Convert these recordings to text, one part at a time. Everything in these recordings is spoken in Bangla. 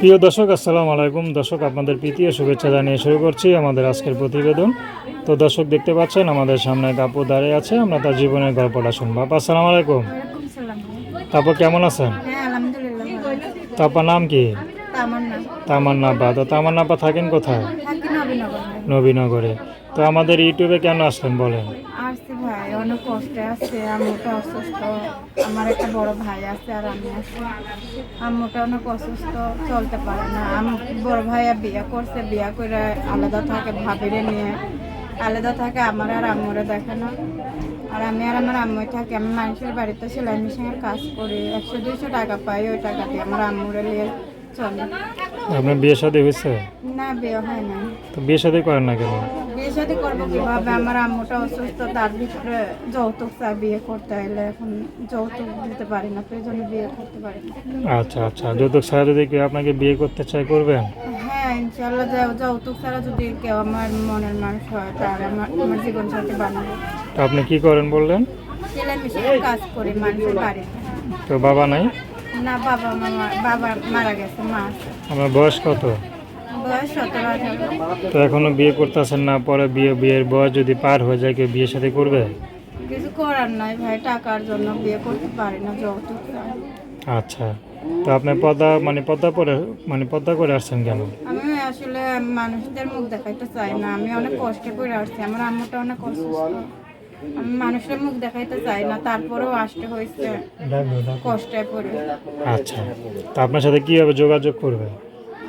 প্রিয় দর্শক আসসালামু আলাইকুম। দর্শক আপনাদের প্রীতি ও শুভেচ্ছা জানিয়ে শুরু করছি আমাদের আজকের প্রতিবেদন। তো দর্শক দেখতে পাচ্ছেন আমাদের সামনে এক আপু দাঁড়িয়ে আছে। আমরা তার জীবনের গল্পটা শুনব। আপা আসসালামু আলাইকুম। তারপর কেমন আছেন? হ্যাঁ আলহামদুলিল্লাহ। ভালো। তো আপনার নাম কি? তামান্না। তামান্না আপা। তো তামান্না আপা থাকেন কোথায়? নবীনগরে। তো আমাদের ইউটিউবে কেন আসলেন বলেন? ভাই অনেক কষ্টে আছে আম্মুটা অসুস্থ আমার একটা বড় ভাই আছে আর আমি আছি। আম্মুটা অনেক অসুস্থ চলতে পারে না। আম বড় ভাইয়া বিয়ে করছে বিয়ে করে আলাদা থাকে ভাবিরে নিয়ে। আলাদা থাকে আমার আর আম্মুরে দেখে না। আর আমি আর আমার আম্মুই থাকি আমি মানুষের বাড়িতে সেলাই মেশিনের কাজ করি। একশো দুইশো টাকা পাই ওই টাকা দিয়ে আমার আম্মুরে নিয়ে চলে। আপনার বিয়ে শাদী হয়েছে? না বিয়ে হয় না তো বিয়ে শাদী করেন না কেন? বিয়ে করব কীভাবে? আমার আম্মুটা অসুস্থ তার ভিতরে যৌতুক চাই বিয়ে করতে হলে এখন যৌতুক দিতে পারি না জন্য বিয়ে করতে পারি না। আচ্ছা আচ্ছা। যৌতুক ছাড়া যদি কেউ আপনাকে বিয়ে করতে চায় করবেন? হ্যাঁ ইনশাল্লাহ যৌতুক ছাড়া যদি কেউ আমার মনের মানুষ হয় তাহলে আমার আমার জীবন সাথী বানাবো। তো আপনি কি করেন বললেন? সেলাই মেশিনের কাজ করি মানুষের বাড়িতে। তো বাবা নাই? না বাবা মামা বাবা মারা গেছে মা। আমার বয়স কত? তো এখনও বিয়ে করতেছেন না পরে বিয়ে বিয়ের বয়স যদি পার হয়ে যায় কেউ বিয়ের সাথে করবে? কিছু করার নাই ভাই টাকার জন্য বিয়ে করতে পারি না যৌতুক আচ্ছা তো আপনি পদ্মা মানে পদ্মা করে মানে পদ্মা করে আসছেন কেন? আমি আসলে মানুষদের মুখ দেখাইতে চাই না আমি অনেক কষ্ট করে আসছি আমার আম্মুটা অনেক অসুস্থ। আমি মানুষের মুখ দেখাইতে চাই না তারপরেও আসতে হয়েছে কষ্টে পড়ে। আচ্ছা তো আপনার সাথে কীভাবে যোগাযোগ করবে?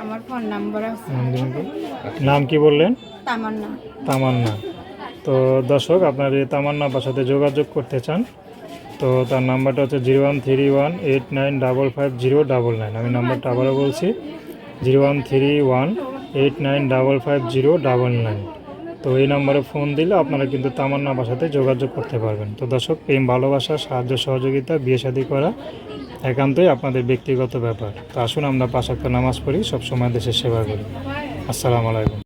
আমার ফোন নাম্বার আছে। নাম কি বললেন? তামান্না। তামান্না। তো দর্শক আপনার এই তামান্নার সাথে যোগাযোগ করতে চান তো তার নাম্বারটা হচ্ছে zero one three one eight nine double five zero double nine. আমি নাম্বারটা আবারও বলছি zero one three one eight nine double five zero double nine. তো এই নাম্বারে ফোন দিলে আপনারা কিন্তু তামান্না সাথে যোগাযোগ করতে পারবেন। তো দর্শক প্রেম ভালোবাসা সাহায্য সহযোগিতা বিয়ে শাদী করা একান্তই আপনাদের ব্যক্তিগত ব্যাপার। তো আসুন আমরা পাশাক্ত নামাজ পড়ি, সবসময় দেশের সেবা করি। আসসালামু আলাইকুম।